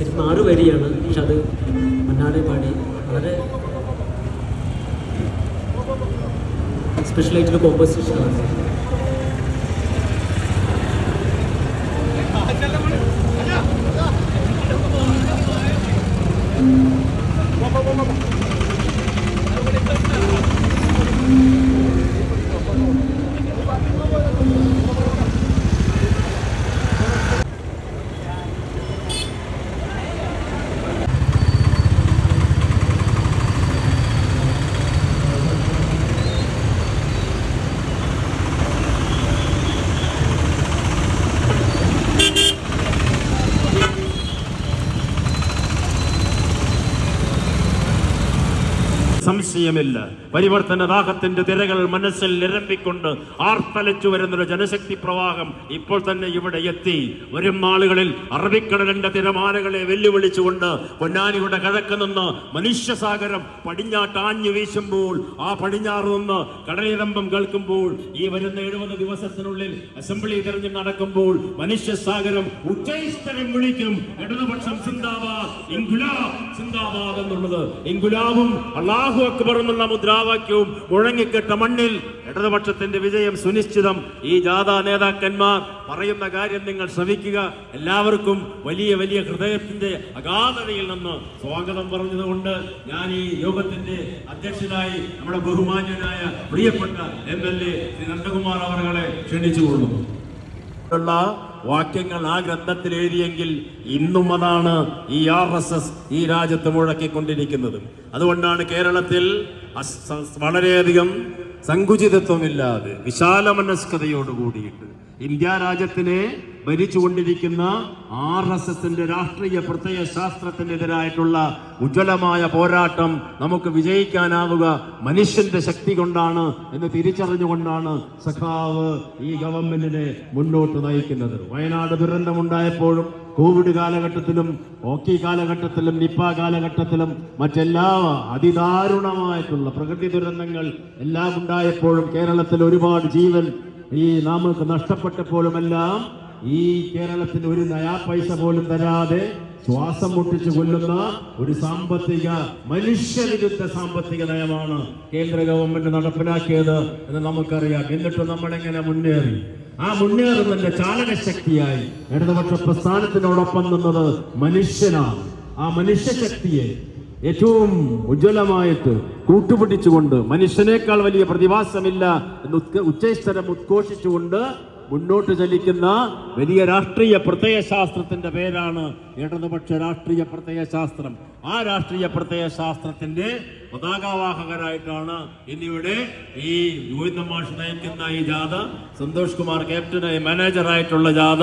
ശരിക്കും ആറ് വരിയാണ്. പക്ഷെ അത് മണ്ണാടെ പാടി. വളരെ സ്പെഷ്യലായിട്ടൊരു കോമ്പോസിഷനാണ് የሚል പരിവർത്തന ദാഹത്തിന്റെ തിരകൾ മനസ്സിൽ നിരമ്പിക്കൊണ്ട് ആർത്തലച്ചു വരുന്നൊരു ജനശക്തി പ്രവാഹം ഇപ്പോൾ തന്നെ ഇവിടെ എത്തി. വരും നാളുകളിൽ അറബിക്കടലിന്റെ തിരമാലകളെ വെല്ലുവിളിച്ചുകൊണ്ട് പൊന്നാനിയുടെ കിഴക്ക് നിന്ന് മനുഷ്യസാഗരം പടിഞ്ഞാട്ടാഞ്ഞു വീശുമ്പോൾ ആ പടിഞ്ഞാറ് നിന്ന് കടലിരമ്പം കേൾക്കുമ്പോൾ ഈ വരുന്ന എഴുപത് ദിവസത്തിനുള്ളിൽ അസംബ്ലി തെരഞ്ഞു നടക്കുമ്പോൾ മനുഷ്യസാഗരം ഉച്ചൈസ്തരം വിളിക്കും. ഇടതുപക്ഷം സിന്ദാബാദ് ഇൻഗുലാബ് സിന്ദാബാദ് എന്നുള്ളത്. ഇൻഗുലാബും അള്ളാഹു അക്ബർ എന്നുള്ള മുദ്രാവാക്യവും മുഴങ്ങിക്കെട്ട മണ്ണിൽ ഇടതുപക്ഷത്തിന്റെ വിജയം സുനിശ്ചിതം. ഈ ജാഥാ നേതാക്കന്മാർ പറയുന്ന കാര്യം നിങ്ങൾ ശ്രമിക്കുക. എല്ലാവർക്കും വലിയ വലിയ ഹൃദയത്തിന്റെ അഗാധതയിൽ നിന്ന് സ്വാഗതം പറഞ്ഞതുകൊണ്ട് ഞാൻ ഈ യോഗത്തിന്റെ അധ്യക്ഷനായി നമ്മുടെ ബഹുമാന്യനായ പ്രിയപ്പെട്ട M L A Shri Nandakumar അവരെ ക്ഷണിച്ചുകൊള്ളുന്നു. വാക്യങ്ങൾ ആ ഗ്രന്ഥത്തിൽ എഴുതിയെങ്കിൽ ഇന്നും അതാണ് ഈ ആർ എസ് എസ് ഈ രാജ്യത്ത് മുഴക്കിക്കൊണ്ടിരിക്കുന്നത്. അതുകൊണ്ടാണ് കേരളത്തിൽ വളരെയധികം സങ്കുചിതത്വമില്ലാതെ വിശാല മനസ്കതയോടുകൂടിയിട്ട് ഇന്ത്യ രാജ്യത്തിനെ ഭരിച്ചുകൊണ്ടിരിക്കുന്ന ആർ എസ് എസിന്റെ രാഷ്ട്രീയ പ്രത്യയ ശാസ്ത്രത്തിനെതിരായിട്ടുള്ള ഉജ്ജ്വലമായ പോരാട്ടം നമുക്ക് വിജയിക്കാനാവുക മനുഷ്യന്റെ ശക്തി കൊണ്ടാണ് എന്ന് തിരിച്ചറിഞ്ഞുകൊണ്ടാണ് സഖാവ് ഈ ഗവൺമെന്റിനെ മുന്നോട്ട് നയിക്കുന്നത്. വയനാട് ദുരന്തമുണ്ടായപ്പോഴും കോവിഡ് കാലഘട്ടത്തിലും ഓക്കി കാലഘട്ടത്തിലും നിപ്പ കാലഘട്ടത്തിലും മറ്റെല്ലാ അതിദാരുണമായിട്ടുള്ള പ്രകൃതി ദുരന്തങ്ങൾ എല്ലാം ഉണ്ടായപ്പോഴും കേരളത്തിൽ ഒരുപാട് ജീവൻ ഈ നമുക്ക് നഷ്ടപ്പെട്ടപ്പോഴുമെല്ലാം ഈ കേരളത്തിന് ഒരു നയാ പൈസ പോലും തരാതെ ശ്വാസം മുട്ടിച്ചു കൊല്ലുന്ന ഒരു സാമ്പത്തിക മനുഷ്യവിരുദ്ധ സാമ്പത്തിക നയമാണ് കേന്ദ്ര ഗവൺമെന്റ് നടപ്പിലാക്കിയത് എന്ന് നമുക്കറിയാം. എന്നിട്ട് നമ്മളെങ്ങനെ മുന്നേറി? ആ മുന്നേറുന്നതിന്റെ ചാലകശക്തിയായി ഇടതുപക്ഷ പ്രസ്ഥാനത്തിനോടൊപ്പം നിന്നത് മനുഷ്യനാണ്. ആ മനുഷ്യശക്തിയെ ഏറ്റവും ഉജ്ജ്വലമായിട്ട് കൂട്ടുപിടിച്ചുകൊണ്ട് മനുഷ്യനേക്കാൾ വലിയ പ്രതിഭാസമില്ല എന്ന് ഉച്ചസ്ഥലം ഉദ്ഘോഷിച്ചുകൊണ്ട് മുന്നോട്ട് ചലിക്കുന്ന വലിയ രാഷ്ട്രീയ പ്രത്യയശാസ്ത്രത്തിന്റെ പേരാണ് ഇടതുപക്ഷ രാഷ്ട്രീയ പ്രത്യയ ശാസ്ത്രം. ആ രാഷ്ട്രീയ പ്രത്യയ ശാസ്ത്രത്തിന്റെ പതാകവാഹകരായിട്ടാണ് ഇന്നിവിടെ ഈ ഗോവിന്ദ മാഷ് നയിക്കുന്ന ഈ ജാഥ സന്തോഷ് കുമാർ ക്യാപ്റ്റനായി മാനേജറായിട്ടുള്ള ജാഥ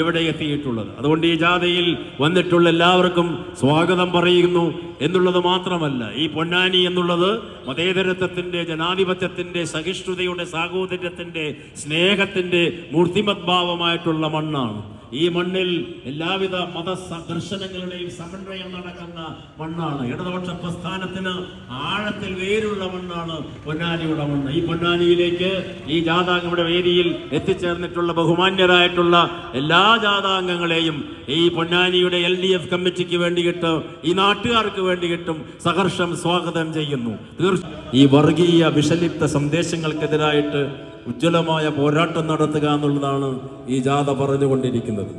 ഇവിടെ എത്തിയിട്ടുള്ളത്. അതുകൊണ്ട് ഈ ജാഥയിൽ വന്നിട്ടുള്ള എല്ലാവർക്കും സ്വാഗതം പറയുന്നു എന്നുള്ളത് മാത്രമല്ല ഈ പൊന്നാനി എന്നുള്ളത് മതേതരത്വത്തിന്റെ ജനാധിപത്യത്തിന്റെ സഹിഷ്ണുതയുടെ സാഹോദര്യത്തിന്റെ സ്നേഹത്തിന്റെ മൂർത്തിമത്ഭാവമായിട്ടുള്ള മണ്ണാണ്. ഈ മണ്ണിൽ എല്ലാവിധ മത സ- ദർശനങ്ങളുടെയും സമന്വയം നടക്കുന്ന മണ്ണാണ്. ഇടതുപക്ഷ പ്രസ്ഥാനത്തിന് ആഴത്തിൽ വേരുള്ള മണ്ണാണ് പൊന്നാനിയുടെ മണ്ണ്. ഈ പൊന്നാനിയിലേക്ക് ഈ ജാതാംഗങ്ങളുടെ വേദിയിൽ എത്തിച്ചേർന്നിട്ടുള്ള ബഹുമാന്യരായിട്ടുള്ള എല്ലാ ജാതാംഗങ്ങളെയും ഈ പൊന്നാനിയുടെ എൽ ഡി എഫ് കമ്മിറ്റിക്ക് വേണ്ടിയിട്ട് ഈ നാട്ടുകാർക്ക് വേണ്ടിയിട്ടും സഹർഷം സ്വാഗതം ചെയ്യുന്നു. തീർച്ചയായും ഈ വർഗീയ വിഷലിപ്ത സന്ദേശങ്ങൾക്കെതിരായിട്ട് ഉജ്ജ്വലമായ പോരാട്ടം നടത്തുക എന്നുള്ളതാണ് ഈ ജാഥ പറഞ്ഞുകൊണ്ടിരിക്കുന്നത്.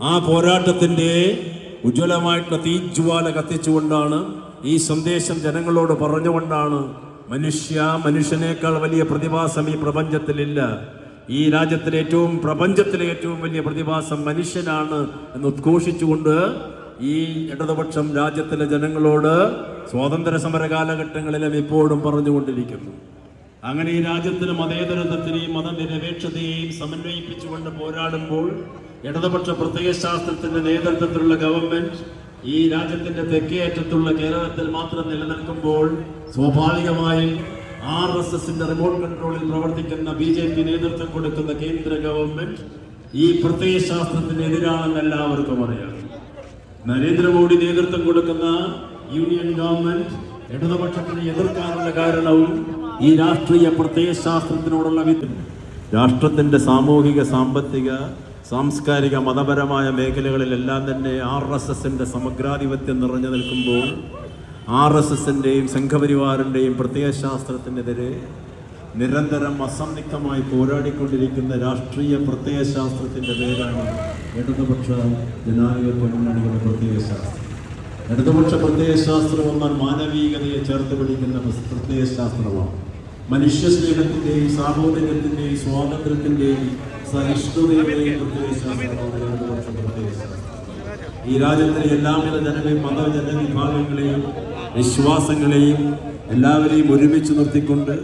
ആ പോരാട്ടത്തിന്റെ ഉജ്ജ്വലമായിട്ടുള്ള തീജ്വാല കത്തിച്ചുകൊണ്ടാണ് ഈ സന്ദേശം ജനങ്ങളോട് പറഞ്ഞുകൊണ്ടാണ് മനുഷ്യ മനുഷ്യനേക്കാൾ വലിയ പ്രതിഭാസം ഈ പ്രപഞ്ചത്തിലില്ല. ഈ രാജ്യത്തിലെ ഏറ്റവും പ്രപഞ്ചത്തിലെ ഏറ്റവും വലിയ പ്രതിഭാസം മനുഷ്യനാണ് എന്ന് ഉദ്ഘോഷിച്ചുകൊണ്ട് ഈ ഇടതുപക്ഷം രാജ്യത്തിലെ ജനങ്ങളോട് സ്വാതന്ത്ര്യ സമര കാലഘട്ടങ്ങളിലും ഇപ്പോഴും പറഞ്ഞുകൊണ്ടിരിക്കുന്നു. അങ്ങനെ ഈ രാജ്യത്തിന് മതേതരത്വത്തിനെയും മതനിരപേക്ഷതയെയും സമന്വയിപ്പിച്ചുകൊണ്ട് പോരാടുമ്പോൾ ഇടതുപക്ഷ പ്രത്യയശാസ്ത്രത്തിന്റെ നേതൃത്വത്തിലുള്ള ഗവൺമെന്റ് ഈ രാജ്യത്തിന്റെ തെക്കേ അറ്റത്തുള്ള കേരളത്തിൽ മാത്രം നിലനിൽക്കുമ്പോൾ സ്വാഭാവികമായും ആർ എസ് എസിന്റെ റിമോട്ട് കൺട്രോളിൽ പ്രവർത്തിക്കുന്ന ബി ജെ പി നേതൃത്വം കൊടുക്കുന്ന കേന്ദ്ര ഗവൺമെന്റ് ഈ പ്രത്യയശാസ്ത്രത്തിനെതിരാണെന്ന് എല്ലാവർക്കും അറിയാം. നരേന്ദ്രമോദി നേതൃത്വം കൊടുക്കുന്ന യൂണിയൻ ഗവൺമെന്റ് ഇടതുപക്ഷത്തിന് എതിർക്കാനുള്ള കാരണവും ഈ രാഷ്ട്രീയ പ്രത്യയശാസ്ത്രത്തിനോടുള്ള വിധം രാഷ്ട്രത്തിന്റെ സാമൂഹിക സാമ്പത്തിക സാംസ്കാരിക മതപരമായ മേഖലകളിലെല്ലാം തന്നെ ആർ എസ് എസിന്റെ സമഗ്രാധിപത്യം നിറഞ്ഞു നിൽക്കുമ്പോൾ ആർ എസ് എസിന്റെയും സംഘപരിവാറിന്റെയും പ്രത്യയശാസ്ത്രത്തിനെതിരെ നിരന്തരം അസംയുക്തമായി പോരാടിക്കൊണ്ടിരിക്കുന്ന രാഷ്ട്രീയ പ്രത്യയശാസ്ത്രത്തിന്റെ പേരാണ് ഇടതുപക്ഷ ജനാധിപത്യ മുന്നണിയുടെ പ്രത്യയശാസ്ത്രം ഇടതുപക്ഷ പ്രത്യയശാസ്ത്രം എന്നാൽ മാനവീകതയെ ചേർത്ത് പിടിക്കുന്ന പ്രത്യയശാസ്ത്രമാണ് മനുഷ്യ സ്നേഹത്തിന്റെയും സാഹോദര്യത്തിന്റെയും സ്വാതന്ത്ര്യത്തിന്റെയും സഹിഷ്ണുതയുടെയും ഈ രാജ്യത്തിലെ എല്ലാവിധ ജനങ്ങളെയും മത ജനവിഭാഗങ്ങളെയും വിശ്വാസങ്ങളെയും എല്ലാവരെയും ഒരുമിച്ച് നിർത്തിക്കൊണ്ട്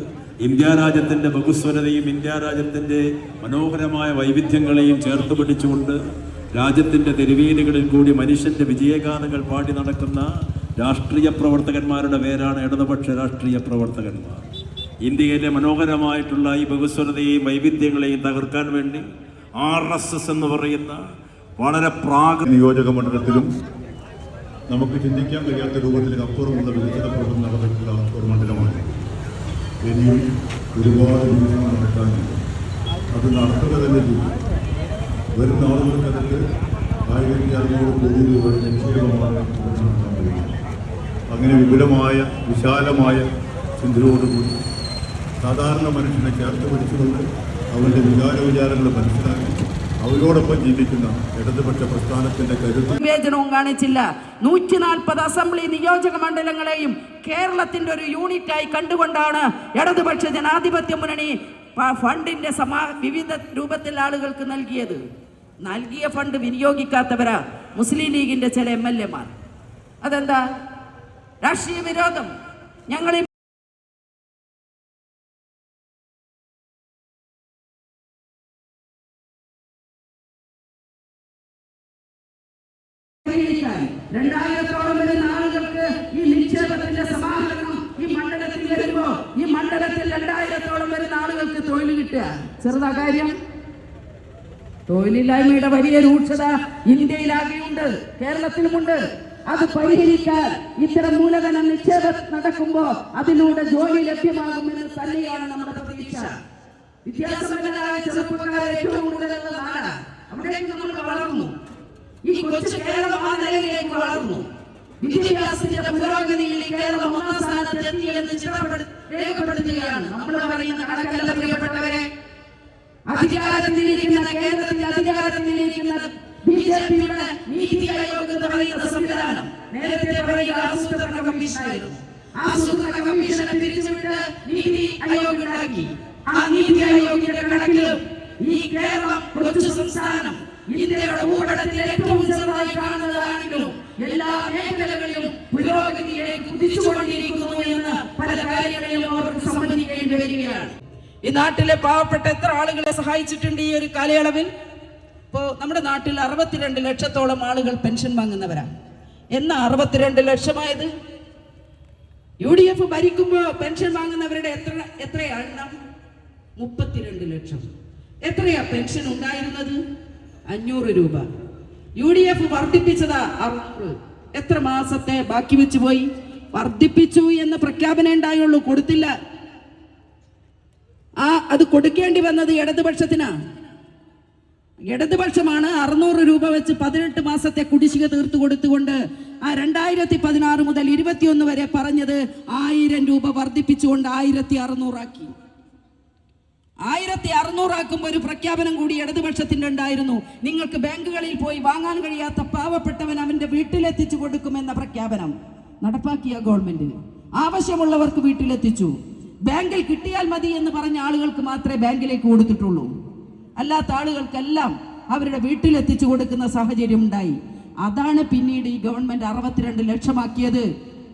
ഇന്ത്യ രാജ്യത്തിന്റെ ബഹുസ്വരതയും ഇന്ത്യ രാജ്യത്തിന്റെ മനോഹരമായ വൈവിധ്യങ്ങളെയും ചേർത്ത് പിടിച്ചുകൊണ്ട് രാജ്യത്തിന്റെ തെരുവീലുകളിൽ കൂടി മനുഷ്യന്റെ വിജയഗാനങ്ങൾ പാടി നടക്കുന്ന രാഷ്ട്രീയ പ്രവർത്തകന്മാരുടെ പേരാണ് ഇടതുപക്ഷ രാഷ്ട്രീയ പ്രവർത്തകന്മാർ. ഇന്ത്യയിലെ മനോഹരമായിട്ടുള്ള ഈ ബഹുസ്വരതയെയും വൈവിധ്യങ്ങളെയും തകർക്കാൻ വേണ്ടി ആർ എസ് എസ് എന്ന് പറയുന്ന വളരെ പ്രാഗ നിയോജക മണ്ഡലത്തിലും നമുക്ക് ചിന്തിക്കാൻ കഴിയാത്ത രൂപത്തിൽ അപ്പുറമുള്ള വികസന പ്രവർത്തനം നടന്നിട്ടുള്ള ഒരു മണ്ഡലമാണ്. ഇനിയും ഒരുപാട് വികസനം നടക്കാനുണ്ട് അത് നടത്തുക തന്നെ ചെയ്യും. വരുന്ന ആളുകൾക്കകത്ത് ആയിരത്തി അറുന്നൂറ് കോടി രൂപയുടെ നിക്ഷേപമാണ് അങ്ങനെ വിപുലമായ വിശാലമായ ചിന്തയോടുകൂടി സാധാരണ മനുഷ്യനെ ചേർത്ത് പിടിച്ചുകൊണ്ട് അവരുടെ വികാര വിചാരങ്ങൾ മനസ്സിലാക്കി അവരോടൊപ്പം ജീവിക്കുന്ന ഇടതുപക്ഷ പ്രസ്ഥാനത്തിന്റെ കരുത്ത് വിവേചനവും കാണിച്ചില്ല. നൂറ്റി നാൽപ്പത് അസംബ്ലി നിയോജക മണ്ഡലങ്ങളെയും കേരളത്തിന്റെ ഒരു യൂണിറ്റായി കണ്ടുകൊണ്ടാണ് ഇടതുപക്ഷ ജനാധിപത്യ മുന്നണി ഫണ്ടിന്റെ സമാ വിവിധ രൂപത്തിൽ ആളുകൾക്ക് നൽകിയത്. നൽകിയ ഫണ്ട് വിനിയോഗിക്കാത്തവരാ മുസ്ലിം ലീഗിന്റെ ചില എം എൽ എമാർ അതെന്താ? രാഷ്ട്രീയ വിരോധം. ഞങ്ങൾ രണ്ടായിരത്തോളം വരുന്ന ആളുകൾക്ക് ഈ നിക്ഷേപത്തിന്റെ സമാഹരണം ഈ മണ്ഡലത്തിൽ വരുമ്പോ ഈ മണ്ഡലത്തിൽ രണ്ടായിരത്തോളം വരുന്ന ആളുകൾക്ക് തൊഴിൽ കിട്ടുക. ചെറുതാ കാര്യം. തൊഴിലില്ലായ്മയുടെ വലിയ രൂക്ഷത ഇന്ത്യയിലാകെയുണ്ട് കേരളത്തിലുമുണ്ട്. അത് പരിഹരിക്കാൻ ഇത്തരം മൂലധന നിക്ഷേപം നടക്കുമ്പോ അതിലൂടെ ജോലി ലഭ്യമാകുമെന്ന് തന്നെയാണ് നമ്മുടെ പ്രതീക്ഷ. വിദ്യാസമ്പന്നരായ ചെറുപ്പക്കാർ ഏറ്റവും കൂടുതലുള്ള നാടാണ്. ഈ കൊച്ചു കേരളം ആ നിലയിലേക്ക് വളർന്നു. വിദ്യാഭ്യാസത്തിന്റെ പുരോഗതിയിൽ കേരളം ഒന്നാം സ്ഥാനത്ത് എത്തി എന്ന് രേഖപ്പെടുത്തുകയാണ്. നമ്മൾ പറയുന്ന കണക്കല്ല പ്രിയപ്പെട്ടവരെ. അധികാരത്തിലിരിക്കുന്ന കേന്ദ്രത്തിൽ അധികാരത്തിലിരിക്കുന്ന ബി ജെ പിയുടെ നീതി ആയോഗ് എന്ന് പറയുന്ന സംവിധാനം നേരത്തെ പറയുക ആസൂത്രണ കമ്മീഷനായിരുന്നു. ആസൂത്രണ കമ്മീഷനെ പിരിച്ചുവിട്ട് നീതി ആയോഗ് ഉണ്ടാക്കി. ആ നീതി ആയോഗിന്റെ കണക്കിലും ഈ കേരളം കൊച്ചു സംസ്ഥാനം ഇന്ത്യയുടെ ഭൂപടത്തിൽ ഏറ്റവും ചെറുതായി കാണുന്നതാണെങ്കിലും എല്ലാ മേഖലകളിലും പുരോഗതിയിലേക്ക് കുതിച്ചുകൊണ്ടിരിക്കുന്നു എന്ന് പല കാര്യങ്ങളിലും അവർക്ക് സമ്മതിക്കേണ്ടി വരികയാണ്. ഈ നാട്ടിലെ പാവപ്പെട്ട എത്ര ആളുകളെ സഹായിച്ചിട്ടുണ്ട് ഈ ഒരു കാലയളവിൽ? ഇപ്പോ നമ്മുടെ നാട്ടിൽ അറുപത്തിരണ്ട് ലക്ഷത്തോളം ആളുകൾ പെൻഷൻ വാങ്ങുന്നവരാണ്. എന്നാ അറുപത്തിരണ്ട് ലക്ഷമായത്? യു ഡി എഫ് ഭരിക്കുമ്പോൾ പെൻഷൻ വാങ്ങുന്നവരുടെ എത്ര എത്രയാണ് മുപ്പത്തിരണ്ട് ലക്ഷം. എത്രയാ പെൻഷൻ ഉണ്ടായിരുന്നത്? അഞ്ഞൂറ് രൂപ. യു ഡി എഫ് വർദ്ധിപ്പിച്ചതാ അറുന്നൂറ്. എത്ര മാസത്തെ ബാക്കി വെച്ച് പോയി? വർദ്ധിപ്പിച്ചു എന്ന് പ്രഖ്യാപനം ഉണ്ടായുള്ളൂ കൊടുത്തില്ല. ആ അത് കൊടുക്കേണ്ടി വന്നത് ഇടതുപക്ഷത്തിനാ. ഇടതുപക്ഷമാണ് അറുന്നൂറ് രൂപ വെച്ച് പതിനെട്ട് മാസത്തെ കുടിശ്ശിക തീർത്തു കൊടുത്തുകൊണ്ട് ആ രണ്ടായിരത്തി പതിനാറ് മുതൽ ഇരുപത്തിയൊന്ന് വരെ പറഞ്ഞത് ആയിരം രൂപ വർദ്ധിപ്പിച്ചുകൊണ്ട് ആയിരത്തി അറുന്നൂറാക്കി ആയിരത്തി അറുന്നൂറാക്കുമ്പോൾ ഒരു പ്രഖ്യാപനം കൂടി ഇടതുപക്ഷത്തിന്റെ ഉണ്ടായിരുന്നു. നിങ്ങൾക്ക് ബാങ്കുകളിൽ പോയി വാങ്ങാൻ കഴിയാത്ത പാവപ്പെട്ടവൻ അവന്റെ വീട്ടിലെത്തിച്ചു കൊടുക്കുമെന്ന പ്രഖ്യാപനം നടപ്പാക്കിയ ഗവൺമെന്റ്. ആവശ്യമുള്ളവർക്ക് വീട്ടിലെത്തിച്ചു. ബാങ്കിൽ കിട്ടിയാൽ മതി എന്ന് പറഞ്ഞ ആളുകൾക്ക് മാത്രമേ ബാങ്കിലേക്ക് കൊടുത്തിട്ടുള്ളൂ. അല്ലാത്ത ആളുകൾക്കെല്ലാം അവരുടെ വീട്ടിലെത്തിച്ചു കൊടുക്കുന്ന സാഹചര്യം ഉണ്ടായി. അതാണ് പിന്നീട് ഈ ഗവൺമെന്റ് അറുപത്തിരണ്ട് ലക്ഷമാക്കിയത്.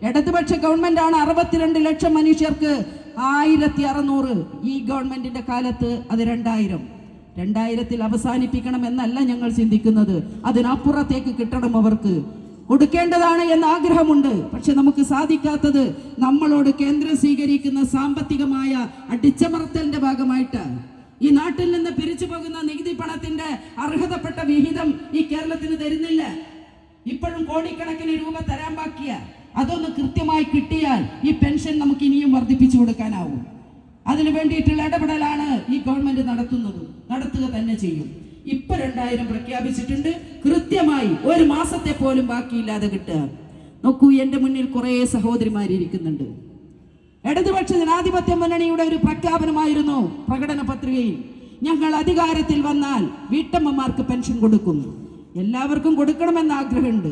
ഇടതുപക്ഷ ഗവൺമെന്റ് ആണ് അറുപത്തിരണ്ട് ലക്ഷം മനുഷ്യർക്ക് ആയിരത്തി അറുന്നൂറ് ഈ ഗവൺമെന്റിന്റെ കാലത്ത് അത് രണ്ടായിരം. രണ്ടായിരത്തിൽ അവസാനിപ്പിക്കണം എന്നല്ല ഞങ്ങൾ ചിന്തിക്കുന്നത്. അതിനപ്പുറത്തേക്ക് കിട്ടണം അവർക്ക്. കൊടുക്കേണ്ടതാണ് എന്ന ആഗ്രഹമുണ്ട്. പക്ഷെ നമുക്ക് സാധിക്കാത്തത് നമ്മളോട് കേന്ദ്രം സ്വീകരിക്കുന്ന സാമ്പത്തികമായ അടിച്ചമർത്തലിന്റെ ഭാഗമായിട്ട്. ഈ നാട്ടിൽ നിന്ന് പിരിച്ചു പോകുന്ന നികുതി പണത്തിന്റെ അർഹതപ്പെട്ട വിഹിതം ഈ കേരളത്തിന് തരുന്നില്ല. ഇപ്പോഴും കോടിക്കണക്കിന് രൂപ തരാൻ ബാക്കിയ അതൊന്ന് കൃത്യമായി കിട്ടിയാൽ ഈ പെൻഷൻ നമുക്ക് ഇനിയും വർദ്ധിപ്പിച്ചു കൊടുക്കാനാവും. അതിനു വേണ്ടിയിട്ടുള്ള ഇടപെടലാണ് ഈ ഗവൺമെന്റ് നടത്തുന്നത്. നടത്തുക തന്നെ ചെയ്യും. ഇപ്പൊ രണ്ടായിരം പ്രഖ്യാപിച്ചിട്ടുണ്ട്. കൃത്യമായി ഒരു മാസത്തെ പോലും ബാക്കിയില്ലാതെ കിട്ടുക. നോക്കൂ എന്റെ മുന്നിൽ കുറെ സഹോദരിമാരിയ്ക്കുന്നുണ്ട് ഇടതുപക്ഷ ജനാധിപത്യ മുന്നണിയുടെ ഒരു പ്രഖ്യാപനമായിരുന്നു പ്രകടന പത്രികയിൽ. ഞങ്ങൾ അധികാരത്തിൽ വന്നാൽ വീട്ടമ്മമാർക്ക് പെൻഷൻ കൊടുക്കും. എല്ലാവർക്കും കൊടുക്കണമെന്ന് ആഗ്രഹമുണ്ട്.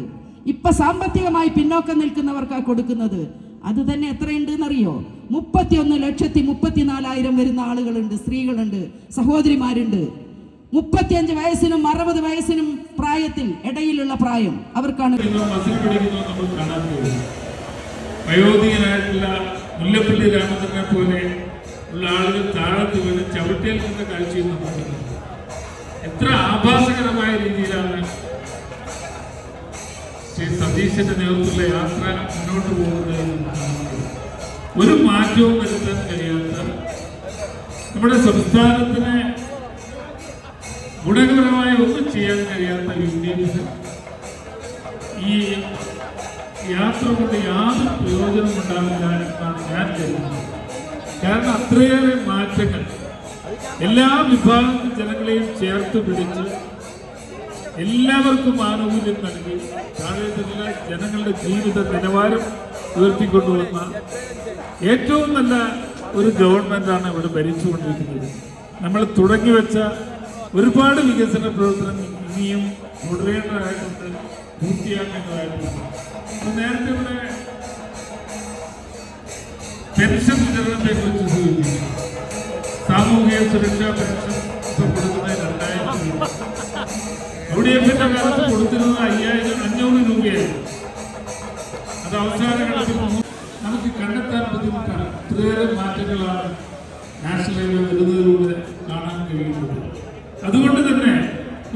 ഇപ്പൊ സാമ്പത്തികമായി പിന്നോക്കം നിൽക്കുന്നവർക്കാ കൊടുക്കുന്നത്. അത് തന്നെ എത്രയുണ്ട് എന്നറിയോ മുപ്പത്തിയൊന്ന് ലക്ഷത്തി മുപ്പത്തിനാലായിരം വരുന്ന ആളുകളുണ്ട് സ്ത്രീകളുണ്ട് സഹോദരിമാരുണ്ട്. മുപ്പത്തിയഞ്ച് വയസ്സിനും അറുപത് വയസ്സിനും പ്രായത്തിൽ ഇടയിലുള്ള പ്രായം അവർക്കാണ്. മുല്ലപ്പള്ളി രാമചന്ദ്രനെ പോലെ ഉള്ള ആളുകൾ താഴത്ത് വീണ് ചവിട്ടേൽക്കുന്ന കാഴ്ചയും നമ്മൾ എത്ര ആഭാസകരമായ രീതിയിലാണ് ശ്രീ സതീശന്റെ നേതൃത്വത്തിലുള്ള യാത്ര മുന്നോട്ട് പോകുന്നത് എന്ന് നമ്മൾ കാണുന്നത്. ഒരു മാറ്റവും വരുത്താൻ കഴിയാത്ത നമ്മുടെ സംസ്ഥാനത്തിന് ഗുണകരമായ ഒന്നും ചെയ്യാൻ കഴിയാത്ത യു ഡി എഫ് ഈ യാത്ര കൊണ്ട് യാതൊരു പ്രയോജനം ഉണ്ടാവില്ല എന്നാണ് ഞാൻ കരുതുന്നത് കാരണം അത്രയേറെ മാറ്റങ്ങൾ എല്ലാ വിഭാഗം ജനങ്ങളെയും ചേർത്ത് പിടിച്ച് എല്ലാവർക്കും ആനുകൂല്യം നൽകി താഴെത്തുള്ള ജനങ്ങളുടെ ജീവിത നിലവാരം ഉയർത്തിക്കൊണ്ടുവന്ന ഏറ്റവും നല്ല ഒരു ഗവൺമെന്റാണ് ഇവിടെ ഭരിച്ചുകൊണ്ടിരിക്കുന്നത്. നമ്മൾ തുടങ്ങി വെച്ച ഒരുപാട് വികസന പ്രവർത്തനം ഇനിയും തുടരേണ്ടതായിട്ടുണ്ട് പൂർത്തിയാക്കേണ്ടതായിട്ടുണ്ട്. നേരത്തെ ഇവിടെ പെൻഷൻ വിതരണത്തെ കുറിച്ച് സൂചിപ്പിച്ചു സാമൂഹിക സുരക്ഷാ പെൻഷൻ യു ഡി എഫിന്റെ കൊടുത്തിരുന്നത് അയ്യായിരം അഞ്ഞൂറ് രൂപയായിരുന്നു. അത് അവസാന നമുക്ക് കണ്ടെത്താൻ ബുദ്ധിമുട്ടാണ്. ഇത്രയേറെ മാറ്റങ്ങളാണ് നാഷണൽ ഹൈവേ വരുന്നതിലൂടെ കാണാൻ കഴിയുന്നത്. അതുകൊണ്ട് തന്നെ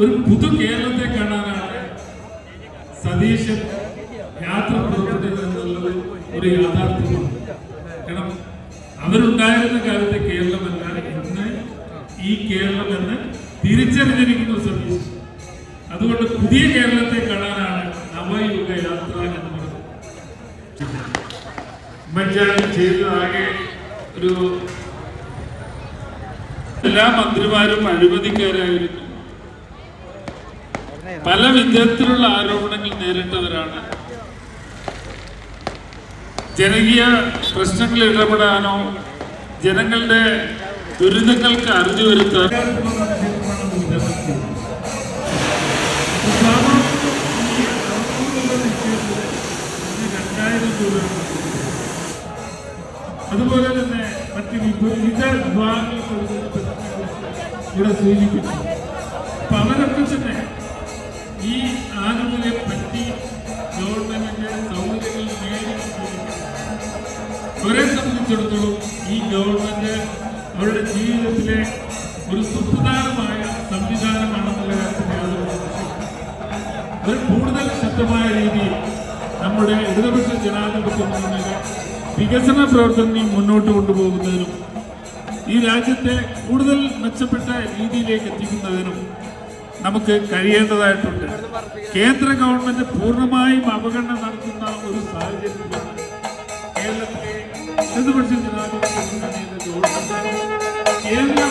ഒരു പുതു കേരളത്തെ കാണാനാണ് സതീശൻ യാത്ര പുറപ്പെട്ടത് എന്നുള്ളത് ഒരു യാഥാർത്ഥ്യമാണ്. കാരണം അവരുണ്ടായിരുന്ന കാലത്തെ കേരളമല്ല ഇന്ന് ഈ കേരളം എന്ന് തിരിച്ചറിഞ്ഞിരിക്കുന്നു ഉമ്മൻചാണ്ടി ചെയ്തതാകെ ഒരു എല്ലാ മന്ത്രിമാരും അഴിമതിക്കാരായിരുന്നു പല വിധത്തിലുള്ള ആരോപണങ്ങൾ നേരിട്ടവരാണ്. ജനകീയ പ്രശ്നങ്ങളിൽ ഇടപെടാനോ ജനങ്ങളുടെ ദുരിതങ്ങൾക്ക് അറിഞ്ഞു വരുത്താൻ രണ്ടായിരം രൂപ അതുപോലെ തന്നെ മറ്റ് വിപരീത വിഭാഗങ്ങൾ കൊടുക്കുന്ന പെൻഷനുകൾ ഇവിടെ സൂചിപ്പിച്ചു അപ്പൊ അവരൊക്കെ തന്നെ ഈ ആനുകൂല്യം പറ്റി ഗവൺമെന്റിന്റെ സൗകര്യങ്ങൾ അവരെ സംബന്ധിച്ചിടത്തോളം ഈ ഗവൺമെന്റ് അവരുടെ ജീവിതത്തിലെ ഒരു സുപ്രധാനമായ സംവിധാനമാണെന്നുള്ള കാര്യത്തിൽ അവർ കൂടുതൽ ശക്തമായ നമ്മുടെ ഇടതുപക്ഷ ജനാധിപത്യ മുന്നണിയുടെ വികസന പ്രവർത്തനങ്ങൾ മുന്നോട്ട് കൊണ്ടുപോകുന്നതിനും ഈ രാജ്യത്തെ കൂടുതൽ മെച്ചപ്പെട്ട രീതിയിലേക്ക് എത്തിക്കുന്നതിനും നമുക്ക് കഴിയേണ്ടതായിട്ടുണ്ട്. കേന്ദ്ര ഗവൺമെന്റ് പൂർണമായും അവഗണന നടത്തുന്ന ഒരു സാഹചര്യത്തിലാണ് കേരളത്തിലെ ഇടതുപക്ഷ ജനാധിപത്യ മുന്നണിയുടെ കേന്ദ്ര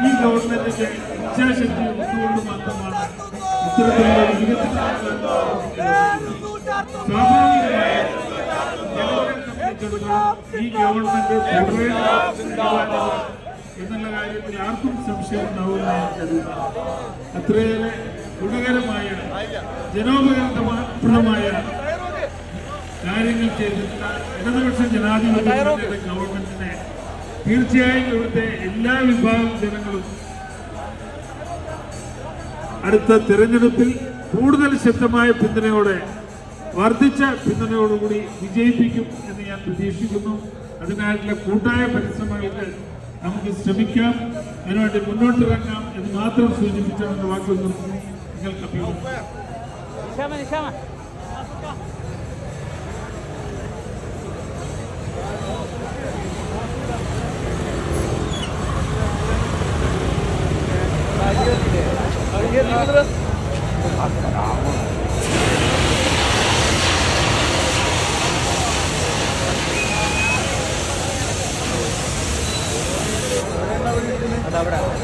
ഈ ഗവൺമെന്റിന്റെ ഇച്ഛാശക്തി ഒന്നുകൊണ്ട് മാത്രമാണ് ഇത്തരത്തിലുള്ള വികസന സ്വാഭാവികമായി ജനങ്ങളെ സംബന്ധിച്ചിടത്തോളം ഈ ഗവൺമെന്റ് തുടരേണ്ട എന്നുള്ള കാര്യത്തിൽ ആർക്കും സംശയം ഉണ്ടാവുമെന്ന് ഞാൻ അത്രയേറെ ഗുണകരമായ ജനോപകരണപ്രദമായ കാര്യങ്ങൾ ചെയ്തിട്ടുള്ള ഇടതുപക്ഷ ജനാധിപത്യ ഗവൺമെന്റിനെ തീർച്ചയായും ഇവിടുത്തെ എല്ലാ വിഭാഗം ജനങ്ങളും അടുത്ത തിരഞ്ഞെടുപ്പിൽ കൂടുതൽ ശക്തമായ പിന്തുണയോടെ വർദ്ധിച്ച പിന്തുണയോടുകൂടി വിജയിപ്പിക്കും എന്ന് ഞാൻ പ്രതീക്ഷിക്കുന്നു. അതിനായിട്ടുള്ള കൂട്ടായ പരിശ്രമങ്ങൾക്ക് നമുക്ക് ശ്രമിക്കാം. അതിനുവേണ്ടി മുന്നോട്ടിറങ്ങാം എന്ന് മാത്രം സൂചിപ്പിച്ചാണ് വാക്കുകൾ. നിർത്തുന്നു നിങ്ങൾക്ക് അഭിപ്രായം അവിടെ.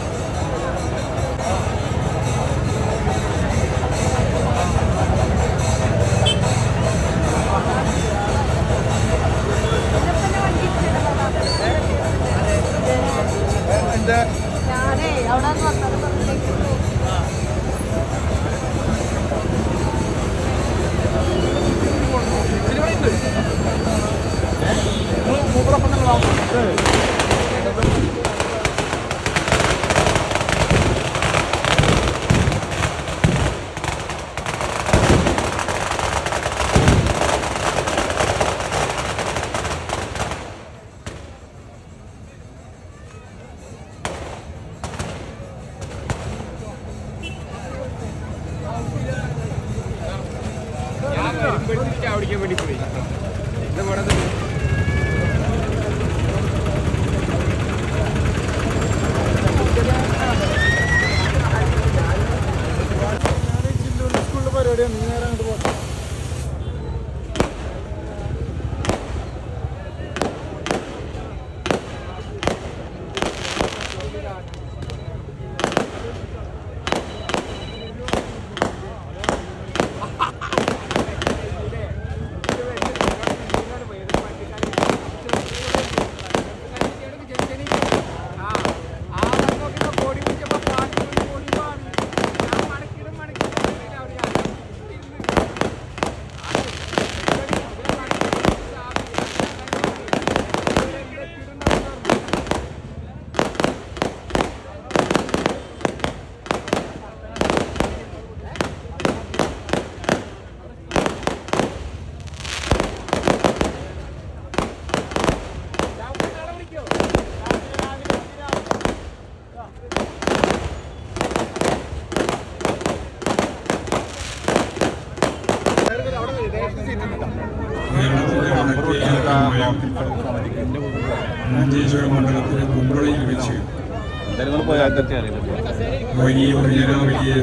വലിയ ഒരു ജനാവലിയെ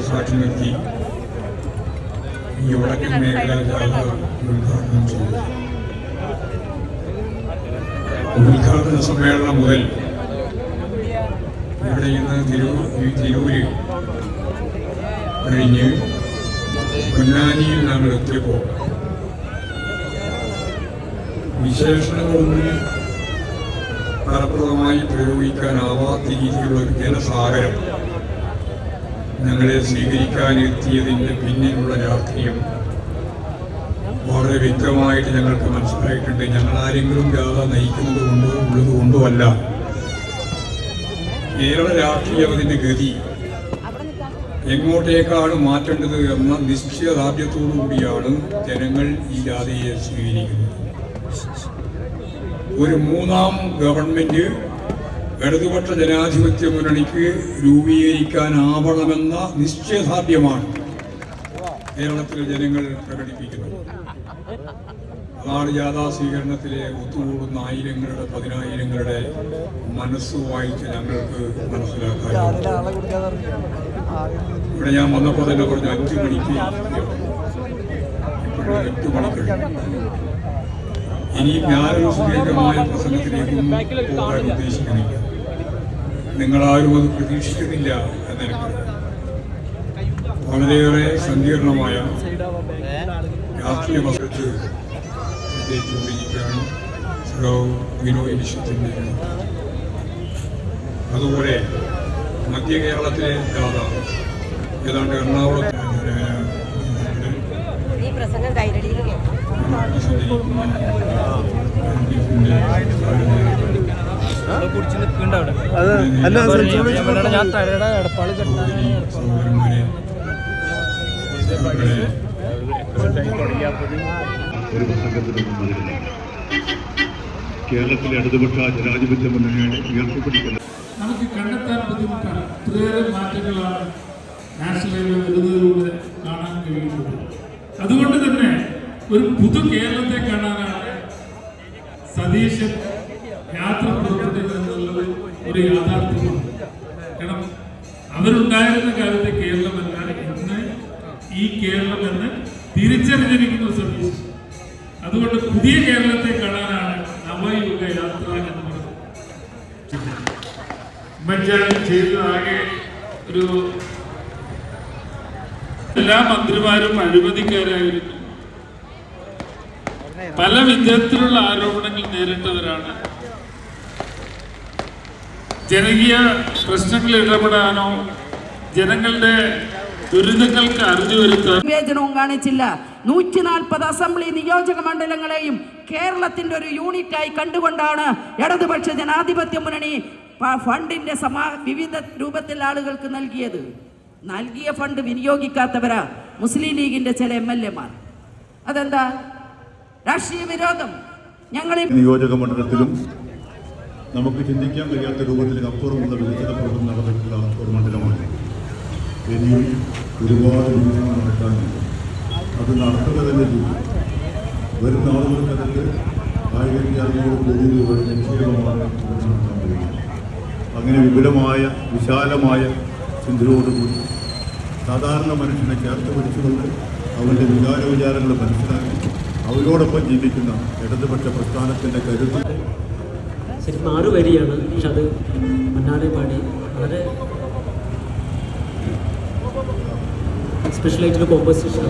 ഈ വടക്കൻ മേഖല ഉദ്ഘാടനം ചെയ്തു. ഉദ്ഘാടന സമ്മേളനം മുതൽ ഇവിടെ ഇന്ന് തിരു ഈ തിരൂര് കഴിഞ്ഞ് പൊന്നാനിയിൽ നാം എത്തിയപ്പോൾ വിശേഷണങ്ങളൊന്നും ഫലപ്രദമായി പ്രയോഗിക്കാനാവാത്ത രീതിയിലുള്ള ഒരു ജനസാഗരം ഞങ്ങളെ സ്വീകരിക്കാൻ എത്തിയതിന്റെ പിന്നിലുള്ള രാഷ്ട്രീയം. വളരെ വ്യക്തമായിട്ട് ഞങ്ങൾക്ക് മനസ്സിലായിട്ടുണ്ട്. ഞങ്ങൾ ആരെങ്കിലും ജാഥ നയിക്കുന്നത് കൊണ്ടോ ഉള്ളത് കൊണ്ടോ അല്ല. കേരള രാഷ്ട്രീയം അതിന്റെ ഗതി. എങ്ങോട്ടേക്കാണ് മാറ്റേണ്ടത് എന്ന നിശ്ചയദാർഢ്യത്തോടു കൂടിയാണ് ജനങ്ങൾ ഈ ജാഥയെ സ്വീകരിക്കുന്നത്. ഒരു മൂന്നാം ഗവൺമെന്റ് ഇടതുപക്ഷ ജനാധിപത്യ മുന്നണിക്ക് രൂപീകരിക്കാനാവണമെന്ന നിശ്ചയദാർഢ്യമാണ് കേരളത്തിലെ ജനങ്ങൾ പ്രകടിപ്പിക്കുന്നത്. അതാണ് ജാഥാ സ്വീകരണത്തിലെ ഒത്തുകൂടുന്ന ആയിരങ്ങളുടെ പതിനായിരങ്ങളുടെ മനസ്സ് വായിച്ച് ഞങ്ങൾക്ക് മനസ്സിലാക്കാൻ ഇവിടെ ഞാൻ വന്നപ്പോൾ തന്നെ പറഞ്ഞു അഞ്ചു മണിക്ക് എട്ട് മണി ഇനിയും ഞാനൊരു സുദീർഘമായ പ്രസംഗത്തിലേക്കും പോകാൻ ഉദ്ദേശിക്കുന്നില്ല. നിങ്ങളാരും അത് പ്രതീക്ഷിക്കുന്നില്ല എന്നെനിക്ക് വളരെയേറെ സങ്കീർണമായ രാഷ്ട്രീയ വസ്ത്രത്തിൽ പ്രത്യേകിച്ചുകൊണ്ടിരിക്കുകയാണ് സഖാവ് വിനോദ് വിശ്വത്തിന്റെ അതുപോലെ മധ്യ കേരളത്തിലെ ജാഥ ഏതാണ്ട് എറണാകുളത്ത് പ്രസംഗം കൈരടിയിൽ ഞാൻ എടപ്പാൾ ഒരു പ്രസംഗത്തിനൊന്നും കേരളത്തിലെ ഇടതുപക്ഷ ജനാധിപത്യ മുന്നണിയുടെ ഉയർത്തിപ്പിടിക്കുന്നത് നമുക്ക് കണ്ടെത്താൻ ബുദ്ധിമുട്ടാണ്. ഇത്രയേറെ മാറ്റങ്ങളാണ് നാഷണൽ ഹൈവേ വരുന്നതിലൂടെ കാണാൻ കഴിയുന്നത്. അതുകൊണ്ട് തന്നെ ഒരു പുതു കേരളത്തെ കാണാനാണ് സതീശൻ യാത്ര പുറപ്പെട്ടത് എന്നുള്ളത് ഒരു യാഥാർത്ഥ്യമാണ്. കാരണം അവരുണ്ടായിരുന്ന കാലത്തെ കേരളമല്ല ഇന്ന് ഈ കേരളം എന്ന് തിരിച്ചറിഞ്ഞിരിക്കുന്നു സതീശൻ അതുകൊണ്ട് പുതിയ കേരളത്തെ കാണാനാണ് നവയുഗ യാത്ര എന്ന് ഉമ്മൻചാണ്ടി ചെയ്തതാകെ ഒരു എല്ലാ മന്ത്രിമാരും അഴിമതിക്കാരായിരുന്നു പല വിധത്തിലുള്ള ആരോപണങ്ങൾ നേരിട്ടവരാണ്. ജനകീയ പ്രശ്നങ്ങളിൽ ഇടപെടാനോ ജനങ്ങളുടെ ദുരിതങ്ങൾക്ക് അറിഞ്ഞു വരുത്താൻ വിവേചനവും കാണിച്ചില്ല. നൂറ്റി നാൽപ്പത് അസംബ്ലി നിയോജക മണ്ഡലങ്ങളെയും കേരളത്തിന്റെ ഒരു യൂണിറ്റായി കണ്ടുകൊണ്ടാണ് ഇടതുപക്ഷ ജനാധിപത്യ മുന്നണി ഫണ്ടിന്റെ സമാ വിവിധ രൂപത്തിൽ ആളുകൾക്ക് നൽകിയത്. നൽകിയ ഫണ്ട് വിനിയോഗിക്കാത്തവരാ മുസ്ലിം ലീഗിന്റെ ചില എം എൽ എമാർ അതെന്താ? രാഷ്ട്രീയ വിരോധം. ഞങ്ങൾ നിയോജക മണ്ഡലത്തിലും നമുക്ക് ചിന്തിക്കാൻ കഴിയാത്ത രൂപത്തിൽ അപ്പുറമുള്ള വികസന പ്രവർത്തനം നടന്നിട്ടുള്ള ഒരു മണ്ഡലമാണ്. ഇനിയും ഒരുപാട് വികസനം നടക്കാനുണ്ട് അത് നടത്തുക തന്നെ ചെയ്യും. വരുന്ന നാളുകൾക്കകത്ത് ആയിരത്തി അറുന്നൂറ് കോടി രൂപയുടെ നിക്ഷേപമാണ് അങ്ങനെ വിപുലമായ വിശാലമായ ചിന്തയോടുകൂടി സാധാരണ മനുഷ്യനെ ചേർത്ത് പിടിച്ചുകൊണ്ട് അവരുടെ വികാര വിചാരങ്ങൾ മനസ്സിലാക്കി അവരോടൊപ്പം ജീവിക്കുന്ന ഇടതുപക്ഷ പ്രസ്ഥാനത്തിന്റെ കരുത്ത്. ശരിക്കും ആറ് വരിയാണ്. പക്ഷെ അത് മണ്ണാട് പാടി. വളരെ സ്പെഷ്യലായിട്ട് കോമ്പോസിഷൻ